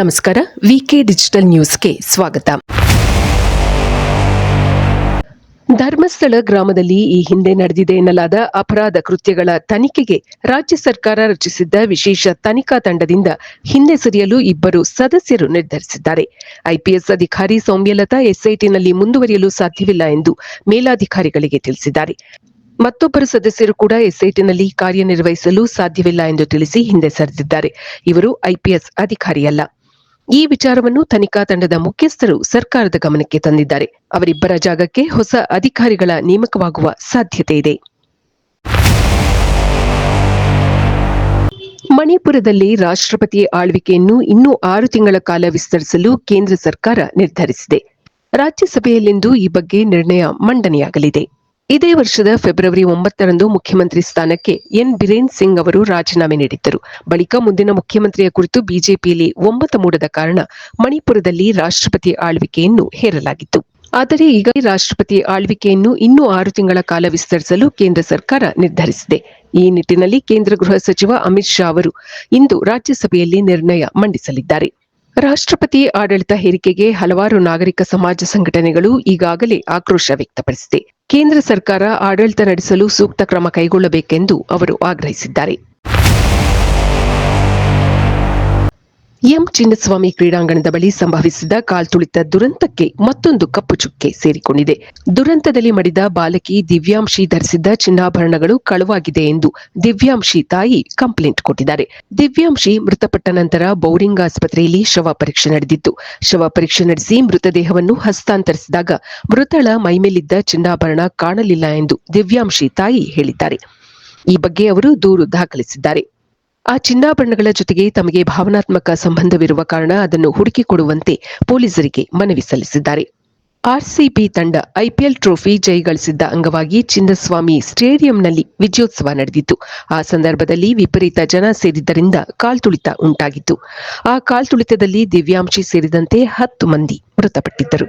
ನಮಸ್ಕಾರ. ವಿಕೆ ಡಿಜಿಟಲ್ ನ್ಯೂಸ್ಗೆ ಸ್ವಾಗತ. ಧರ್ಮಸ್ಥಳ ಗ್ರಾಮದಲ್ಲಿ ಈ ಹಿಂದೆ ನಡೆದಿದೆ ಎನ್ನಲಾದ ಅಪರಾಧ ಕೃತ್ಯಗಳ ತನಿಖೆಗೆ ರಾಜ್ಯ ಸರ್ಕಾರ ರಚಿಸಿದ್ದ ವಿಶೇಷ ತನಿಖಾ ತಂಡದಿಂದ ಹಿಂದೆ ಸರಿಯಲು ಇಬ್ಬರು ಸದಸ್ಯರು ನಿರ್ಧರಿಸಿದ್ದಾರೆ. ಐಪಿಎಸ್ ಅಧಿಕಾರಿ ಸೌಮ್ಯಲತಾ ಎಸ್ಐಟಿನಲ್ಲಿ ಮುಂದುವರಿಯಲು ಸಾಧ್ಯವಿಲ್ಲ ಎಂದು ಮೇಲಾಧಿಕಾರಿಗಳಿಗೆ ತಿಳಿಸಿದ್ದಾರೆ. ಮತ್ತೊಬ್ಬರು ಸದಸ್ಯರು ಕೂಡ ಎಸ್ಐಟಿನಲ್ಲಿ ಕಾರ್ಯನಿರ್ವಹಿಸಲು ಸಾಧ್ಯವಿಲ್ಲ ಎಂದು ತಿಳಿಸಿ ಹಿಂದೆ ಸರಿದಿದ್ದಾರೆ. ಇವರು ಐಪಿಎಸ್ ಅಧಿಕಾರಿಯಲ್ಲ. ಈ ವಿಚಾರವನ್ನು ತನಿಖಾ ತಂಡದ ಮುಖ್ಯಸ್ಥರು ಸರ್ಕಾರದ ಗಮನಕ್ಕೆ ತಂದಿದ್ದಾರೆ. ಅವರಿಬ್ಬರ ಜಾಗಕ್ಕೆ ಹೊಸ ಅಧಿಕಾರಿಗಳ ನೇಮಕವಾಗುವ ಸಾಧ್ಯತೆ ಇದೆ. ಮಣಿಪುರದಲ್ಲಿ ರಾಷ್ಟ್ರಪತಿ ಆಳ್ವಿಕೆಯನ್ನು ಇನ್ನೂ ಆರು ತಿಂಗಳ ಕಾಲ ವಿಸ್ತರಿಸಲು ಕೇಂದ್ರ ಸರ್ಕಾರ ನಿರ್ಧರಿಸಿದೆ. ರಾಜ್ಯಸಭೆಯಲ್ಲಿಂದು ಈ ಬಗ್ಗೆ ನಿರ್ಣಯ ಮಂಡನೆಯಾಗಲಿದೆ. ಇದೇ ವರ್ಷದ ಫೆಬ್ರವರಿ ಒಂಬತ್ತರಂದು ಮುಖ್ಯಮಂತ್ರಿ ಸ್ಥಾನಕ್ಕೆ ಎನ್. ಬಿರೇನ್ ಸಿಂಗ್ ಅವರು ರಾಜೀನಾಮೆ ನೀಡಿದ್ದರು. ಬಳಿಕ ಮುಂದಿನ ಮುಖ್ಯಮಂತ್ರಿಯ ಕುರಿತು ಬಿಜೆಪಿಯಲ್ಲಿ ಒಮ್ಮತ ಮೂಡದ ಕಾರಣ ಮಣಿಪುರದಲ್ಲಿ ರಾಷ್ಟ್ರಪತಿ ಆಳ್ವಿಕೆಯನ್ನು ಹೇರಲಾಗಿತ್ತು. ಆದರೆ ಈಗ ರಾಷ್ಟ್ರಪತಿ ಆಳ್ವಿಕೆಯನ್ನು ಇನ್ನೂ ಆರು ತಿಂಗಳ ಕಾಲ ವಿಸ್ತರಿಸಲು ಕೇಂದ್ರ ಸರ್ಕಾರ ನಿರ್ಧರಿಸಿದೆ. ಈ ನಿಟ್ಟಿನಲ್ಲಿ ಕೇಂದ್ರ ಗೃಹ ಸಚಿವ ಅಮಿತ್ ಶಾ ಅವರು ಇಂದು ರಾಜ್ಯಸಭೆಯಲ್ಲಿ ನಿರ್ಣಯ ಮಂಡಿಸಲಿದ್ದಾರೆ. ರಾಷ್ಟ್ರಪತಿ ಆಡಳಿತ ಹೇರಿಕೆಗೆ ಹಲವಾರು ನಾಗರಿಕ ಸಮಾಜ ಸಂಘಟನೆಗಳು ಈಗಾಗಲೇ ಆಕ್ರೋಶ ವ್ಯಕ್ತಪಡಿಸಿದೆ. ಕೇಂದ್ರ ಸರ್ಕಾರ ಆಡಳಿತ ನಡೆಸಲು ಸೂಕ್ತ ಕ್ರಮ ಕೈಗೊಳ್ಳಬೇಕೆಂದು ಅವರು ಆಗ್ರಹಿಸಿದ್ದಾರೆ. ಎಂ ಚಿನ್ನಸ್ವಾಮಿ ಕ್ರೀಡಾಂಗಣದ ಬಳಿ ಸಂಭವಿಸಿದ ಕಾಲ್ತುಳಿತ ದುರಂತಕ್ಕೆ ಮತ್ತೊಂದು ಕಪ್ಪು ಚುಕ್ಕೆ ಸೇರಿಕೊಂಡಿದೆ. ದುರಂತದಲ್ಲಿ ಮಡಿದ ಬಾಲಕಿ ದಿವ್ಯಾಂಶಿ ಧರಿಸಿದ್ದ ಚಿನ್ನಾಭರಣಗಳು ಕಳುವಾಗಿದೆ ಎಂದು ದಿವ್ಯಾಂಶಿ ತಾಯಿ ಕಂಪ್ಲೇಂಟ್ ಕೊಟ್ಟಿದ್ದಾರೆ. ದಿವ್ಯಾಂಶಿ ಮೃತಪಟ್ಟ ನಂತರ ಬೌರಿಂಗ್ ಆಸ್ಪತ್ರೆಯಲ್ಲಿ ಶವ ಪರೀಕ್ಷೆ ನಡೆದಿತ್ತು. ಶವ ಪರೀಕ್ಷೆ ನಡೆಸಿ ಮೃತದೇಹವನ್ನು ಹಸ್ತಾಂತರಿಸಿದಾಗ ಮೃತಳ ಮೈಮೇಲಿದ್ದ ಚಿನ್ನಾಭರಣ ಕಾಣಲಿಲ್ಲ ಎಂದು ದಿವ್ಯಾಂಶಿ ತಾಯಿ ಹೇಳಿದ್ದಾರೆ. ಈ ಬಗ್ಗೆ ಅವರು ದೂರು ದಾಖಲಿಸಿದ್ದಾರೆ. ಆ ಚಿನ್ನಾಭರಣಗಳ ಜೊತೆಗೆ ತಮಗೆ ಭಾವನಾತ್ಮಕ ಸಂಬಂಧವಿರುವ ಕಾರಣ ಅದನ್ನು ಹುಡುಕಿಕೊಡುವಂತೆ ಪೊಲೀಸರಿಗೆ ಮನವಿ ಸಲ್ಲಿಸಿದ್ದಾರೆ. ಆರ್ಸಿಬಿ ತಂಡ ಐಪಿಎಲ್ ಟ್ರೋಫಿ ಜಯಗಳಿಸಿದ್ದ ಅಂಗವಾಗಿ ಚಿನ್ನಸ್ವಾಮಿ ಸ್ಟೇಡಿಯಂನಲ್ಲಿ ವಿಜಯೋತ್ಸವ ನಡೆದಿತ್ತು. ಆ ಸಂದರ್ಭದಲ್ಲಿ ವಿಪರೀತ ಜನ ಸೇರಿದ್ದರಿಂದ ಕಾಲ್ತುಳಿತ ಉಂಟಾಗಿತ್ತು. ಆ ಕಾಲ್ತುಳಿತದಲ್ಲಿ ದಿವ್ಯಾಂಶಿ ಸೇರಿದಂತೆ ಹತ್ತು ಮಂದಿ ಮೃತಪಟ್ಟಿದ್ದರು.